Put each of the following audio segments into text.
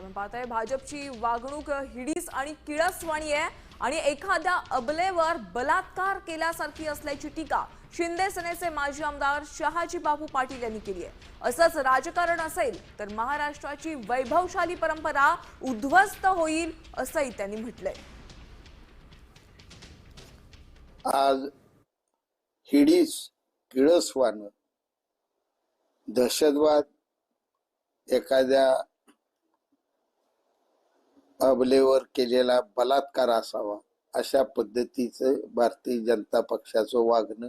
आपण पाहतोय भाजपची वागणूक हिडीस आणि किळसवाणी आहे आणि एखाद्या अबलेवर बलात्कार केल्यासारखी असल्याची टीका शिंदे सेनेचे माजी आमदार शहाजी बाबू पाटील यांनी केली आहे. असंच राजकारण असेल तर महाराष्ट्राची वैभवशाली परंपरा उद्ध्वस्त होईल असंही त्यांनी म्हटलंय. आज हिडीस किळसवान दहशतवाद एखाद्या अबलेवर केलेला बलात्कार असावा अशा पद्धतीचं भारतीय जनता पक्षाचं वागणं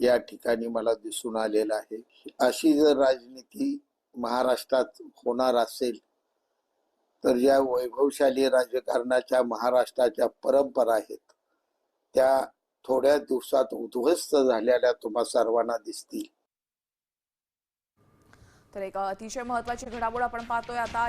या ठिकाणी मला दिसून आलेलं आहे. अशी जर राजनीती महाराष्ट्रात होणार असेल तर ज्या वैभवशाली राजकारणाच्या महाराष्ट्राच्या परंपरा आहेत त्या थोड्या दिवसात उद्ध्वस्त झालेल्या तुम्हा सर्वांना दिसतील. तर एक अतिशय महत्वाची घडामोड आपण पाहतोय आता.